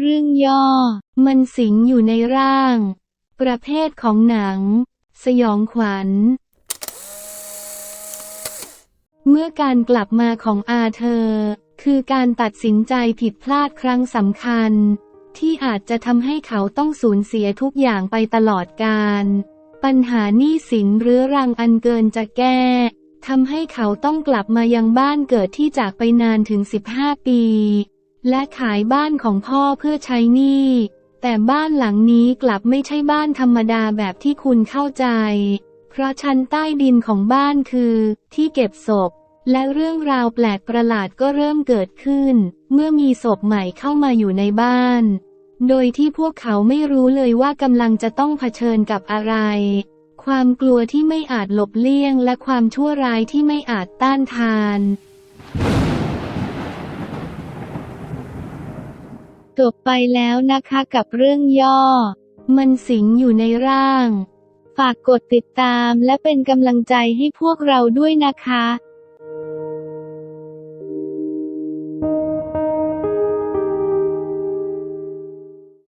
เรื่องย่อ มันสิงอยู่ในร่าง ประเภทของหนัง สยองขวัญ เมื่อการกลับมาของอาเธอร์คือการตัดสินใจผิดพลาดครั้งสำคัญ ที่อาจจะทำให้เขาต้องสูญเสียทุกอย่างไปตลอดกาลปัญหาหนี้สินเรื้อรังอันเกินจะแก้ทำให้เขาต้องกลับมายังบ้านเกิดที่จากไปนานถึง 15 ปี และขายบ้านของพ่อเพื่อใช้หนี้แต่บ้านหลังนี้กลับไม่ใช่บ้านธรรมดาแบบที่คุณเข้าใจ เพราะชั้นใต้ดินของบ้านคือ ที่เก็บศพ และเรื่องราวแปลกประหลาดก็เริ่มเกิดขึ้น เมื่อมีศพใหม่เข้ามาอยู่ในบ้าน โดยที่พวกเขาไม่รู้เลยว่ากำลังจะต้องเผชิญกับอะไร ความกลัวที่ไม่อาจหลบเลี่ยงและความชั่วร้ายที่ไม่อาจต้านทาน จบไปแล้วนะคะกับเรื่องย่อ มันสิงอยู่ในร่าง ฝากกดติดตามและเป็นกำลังใจให้พวกเราด้วยนะคะ